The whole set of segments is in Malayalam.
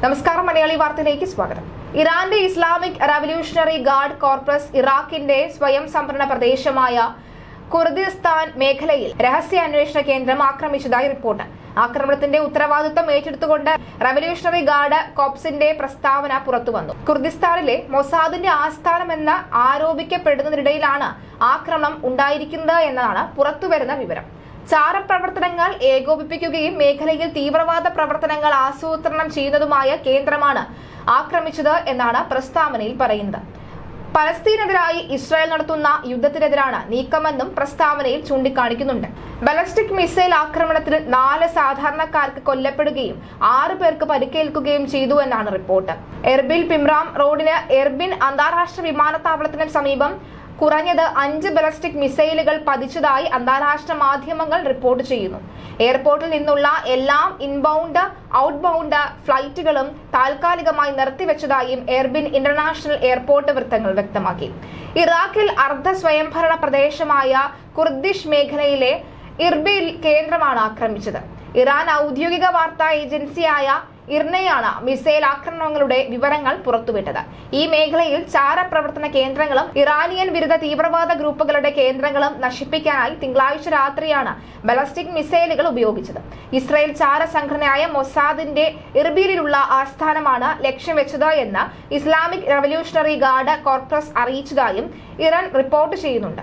നമസ്കാരം മലയാളി വാർത്തയിലേക്ക് സ്വാഗതം. ഇറാന്റെ ഇസ്ലാമിക് റവല്യൂഷണറി ഗാർഡ് കോർപ്പസ് ഇറാഖിന്റെ സ്വയം സംഭരണ പ്രദേശമായ കുർദിസ്ഥാൻ മേഖലയിൽ രഹസ്യ അന്വേഷണ കേന്ദ്രം ആക്രമിച്ചതായി റിപ്പോർട്ട്. ആക്രമണത്തിന്റെ ഉത്തരവാദിത്വം ഏറ്റെടുത്തുകൊണ്ട് റവല്യൂഷണറി ഗാർഡ് കോപ്സിന്റെ പ്രസ്താവന പുറത്തുവന്നു. കുർദിസ്ഥാനിലെ മൊസാദിന്റെ ആസ്ഥാനമെന്ന് ആരോപിക്കപ്പെടുന്നതിനിടയിലാണ് ആക്രമണം ഉണ്ടായിരിക്കുന്നത് എന്നതാണ് പുറത്തുവരുന്ന വിവരം. ചാരപ്രവർത്തനങ്ങൾ ഏകോപിപ്പിക്കുകയും മേഖലയിൽ തീവ്രവാദ പ്രവർത്തനങ്ങൾ ആസൂത്രണം ചെയ്യുന്നതുമായ കേന്ദ്രമാണ് ആക്രമിച്ചത് എന്നാണ് പ്രസ്താവനയിൽ പറയുന്നത്. പലസ്തീനെതിരായി ഇസ്രായേൽ നടത്തുന്ന യുദ്ധത്തിനെതിരാണ് നീക്കമെന്നും പ്രസ്താവനയിൽ ചൂണ്ടിക്കാണിക്കുന്നുണ്ട്. ബലസ്റ്റിക് മിസൈൽ ആക്രമണത്തിൽ നാല് സാധാരണക്കാർക്ക് കൊല്ലപ്പെടുകയും ആറ് പേർക്ക് പരിക്കേൽക്കുകയും ചെയ്തു എന്നാണ് റിപ്പോർട്ട്. എർബിൽ പിംറാം റോഡിന് എർബിൻ അന്താരാഷ്ട്ര വിമാനത്താവളത്തിന് സമീപം കുറഞ്ഞത് അഞ്ച് ബലസ്റ്റിക് മിസൈലുകൾ പതിച്ചതായി അന്താരാഷ്ട്ര മാധ്യമങ്ങൾ റിപ്പോർട്ട് ചെയ്യുന്നു. എയർപോർട്ടിൽ നിന്നുള്ള എല്ലാ ഇൻബൗണ്ട് ഔട്ട്ബൗണ്ട് ഫ്ലൈറ്റുകളും താൽക്കാലികമായി നിർത്തിവെച്ചതായും എയർബിൻ ഇന്റർനാഷണൽ എയർപോർട്ട് വൃത്തങ്ങൾ വ്യക്തമാക്കി. ഇറാഖിൽ അർദ്ധ സ്വയംഭരണ പ്രദേശമായ കുർദിഷ് മേഖലയിലെ ഇർബിൽ കേന്ദ്രമാണ് ആക്രമിച്ചത്. ഇറാൻ ഔദ്യോഗിക വാർത്താ ഏജൻസിയായ ഇർണയാണ് മിസൈൽ ആക്രമണങ്ങളുടെ വിവരങ്ങൾ പുറത്തുവിട്ടത്. ഈ മേഖലയിൽ ചാരപ്രവർത്തന കേന്ദ്രങ്ങളും ഇറാനിയൻ വിരുദ്ധ തീവ്രവാദ ഗ്രൂപ്പുകളുടെ കേന്ദ്രങ്ങളും നശിപ്പിക്കാനായി തിങ്കളാഴ്ച രാത്രിയാണ് ബലസ്റ്റിക് മിസൈലുകൾ ഉപയോഗിച്ചത്. ഇസ്രായേൽ ചാര സംഘടനയായ മൊസാദിന്റെ ഇർബീലിലുള്ള ആസ്ഥാനമാണ് ലക്ഷ്യം വെച്ചത് എന്ന് ഇസ്ലാമിക് റവല്യൂഷണറി ഗാർഡ് കോർപ്പസ് അറിയിച്ചതായും ഇറാൻ റിപ്പോർട്ട് ചെയ്യുന്നുണ്ട്.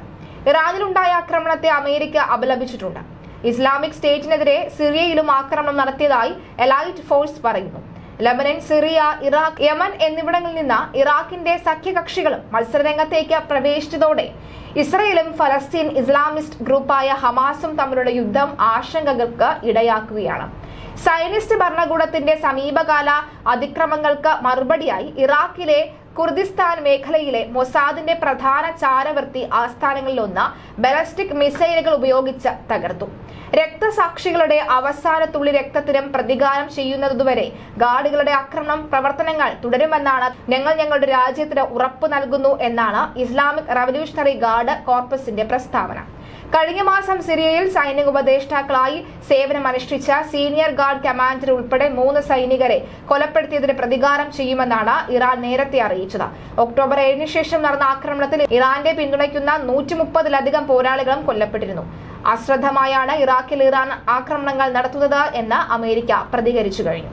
ഇറാനിലുണ്ടായ ആക്രമണത്തെ അമേരിക്ക അപലപിച്ചിട്ടുണ്ട്. ഇസ്ലാമിക് സ്റ്റേറ്റിനെതിരെ സിറിയയിലും ആക്രമണം നടത്തിയതായി എലൈറ്റ് ഫോഴ്സ് പറയുന്നു. ലബനൻ സിറിയ ഇറാഖ് യമൻ എന്നിവിടങ്ങളിൽ നിന്ന് ഇറാഖിന്റെ സഖ്യകക്ഷികളും മത്സരരംഗത്തേക്ക് പ്രവേശിച്ചതോടെ ഇസ്രയേലും ഫലസ്തീൻ ഇസ്ലാമിസ്റ്റ് ഗ്രൂപ്പായ ഹമാസും തമ്മിലുള്ള യുദ്ധം ആശങ്കകൾക്ക് ഇടയാക്കുകയാണ്. സൈനിസ്റ്റ് ഭരണകൂടത്തിന്റെ സമീപകാല അതിക്രമങ്ങൾക്ക് മറുപടിയായി ഇറാഖിലെ കുർദിസ്ഥാൻ മേഖലയിലെ മൊസാദിന്റെ പ്രധാന ചാരവൃത്തി ആസ്ഥാനങ്ങളിലൊന്ന് ബലസ്റ്റിക് മിസൈലുകൾ ഉപയോഗിച്ച് തകർത്തു. രക്തസാക്ഷികളുടെ അവസാന തുള്ളി രക്തത്തിനും പ്രതികാരം ചെയ്യുന്നതുവരെ ഗാർഡുകളുടെ ആക്രമണം പ്രവർത്തനങ്ങൾ തുടരുമെന്നാണ് ഞങ്ങൾ ഞങ്ങളുടെ രാജ്യത്തിന് ഉറപ്പു നൽകുന്നു എന്നാണ് ഇസ്ലാമിക് റവല്യൂഷണറി ഗാർഡ് കോർപ്പസിന്റെ പ്രസ്താവന. കഴിഞ്ഞ മാസം സിറിയയിൽ സൈനിക ഉപദേഷ്ടാക്കളായി സേവനമനുഷ്ഠിച്ച സീനിയർ ഗാർഡ് കമാൻഡർ ഉൾപ്പെടെ മൂന്ന് സൈനികരെ കൊലപ്പെടുത്തിയതിന് പ്രതികാരം ചെയ്യുമെന്നാണ് ഇറാൻ നേരത്തെ അറിയിച്ചത്. ഒക്ടോബർ ഏഴിന് ശേഷം നടന്ന ആക്രമണത്തിൽ ഇറാന്റെ പിന്തുണയ്ക്കുന്ന നൂറ്റി മുപ്പതിലധികം പോരാളികളും കൊല്ലപ്പെട്ടിരുന്നു. അശ്രദ്ധമായാണ് ഇറാഖിൽ ഇറാൻ ആക്രമണങ്ങൾ നടത്തുന്നത് എന്ന് അമേരിക്ക പ്രതികരിച്ചു കഴിഞ്ഞു.